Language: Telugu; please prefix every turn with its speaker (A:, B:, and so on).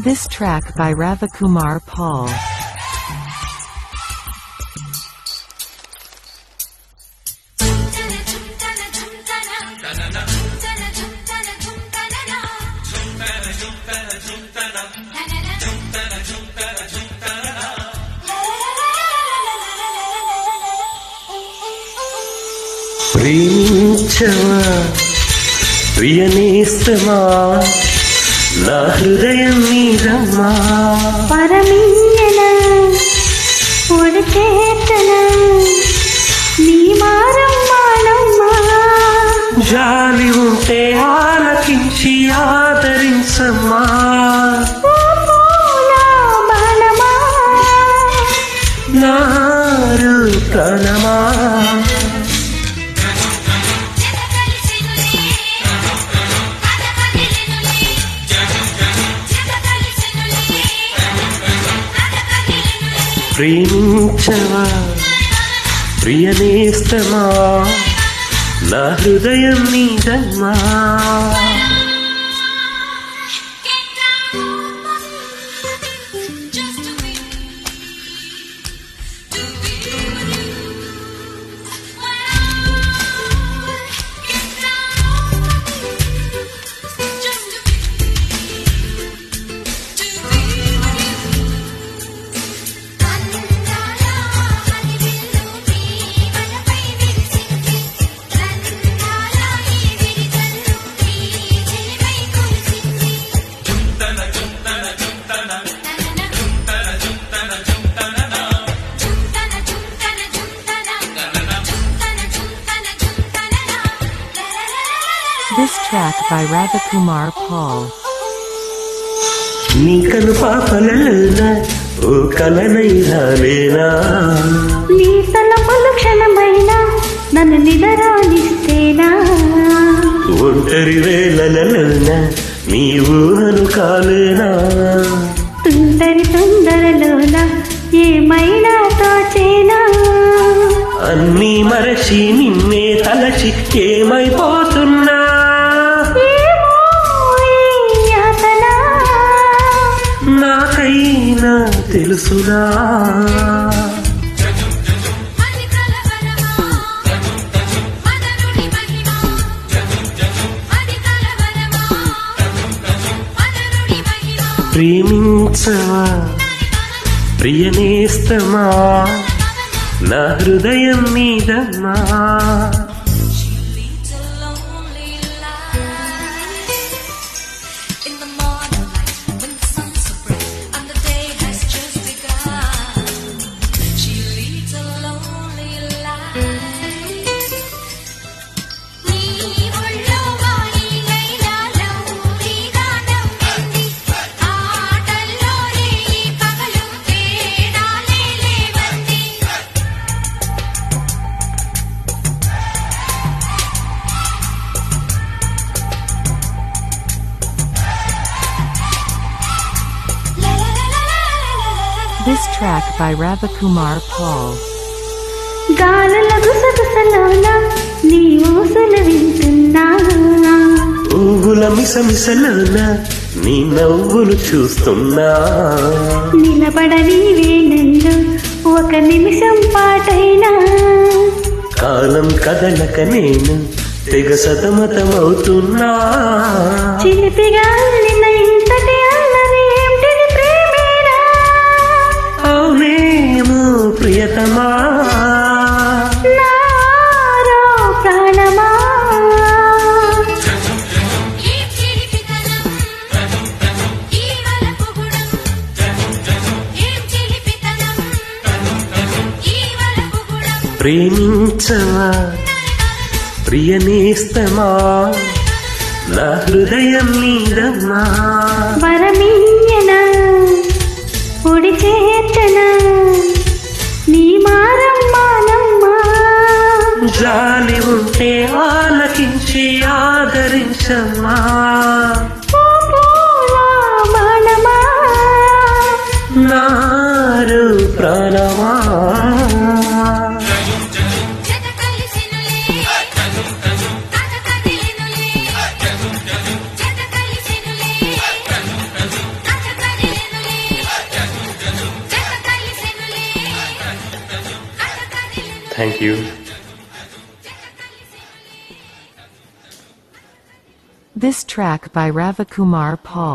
A: This track by Ravikumar Paul.
B: ప్రేమించవా ప్రియనేస్తమా నా హృదయం మీదమ్మా.
C: పరమీయన ఒడిచేతన నీ మారమ్మానమ్మా
B: జాలి ఉంటే ఆలకించి ఆదరించమ్మా. ప్రేమించవా? ప్రియనేస్తమా నా హృదయం మీదమ్మా
A: This track by Ravikumar Paul.
B: నీ కను పాపలలోన ఓ కలనైనా లేనా
C: నీ తలపులు క్షణమైనా నన్ను నిదరానిస్తేనా
B: ఒంటరి వేళలలోన నీ ఊహను కాలేనా?
C: తుందరి తొందరలోన ఏమైనా తోచేనా
B: అన్నీ మరచి నిన్నే తలచి ఏమైపోతున్నా? తెలుసునా ప్రేమించవా? ప్రియనేస్తమా? నా హృదయం మీదమ్మా?
A: This track by Ravikumar Paul.
C: గాలుల గుసగుసలోన నీ ఊసులు వింటున్నా
B: ఊగుల మిసమిసలోన నీ నవ్వులు చూస్తున్నా.
C: నిలబడని వేనందు ఒక నిమిషం పాటైనా.
B: కాలం కదలక నేను తెగ సతమతమవుతున్నా.
C: చిలిపిగా
B: ప్రేమించవా ప్రియనేస్తమా? నా హృదయం మీదమ్మా.
C: వరమీయన? పొడి చేతన? నీ మారమ్మానమ్మా
B: జాలి ఉంటే ఆలకించి ఆదరించమ్మా. నారు ప్రాణమా thank you.
A: This track by Ravikumar Paul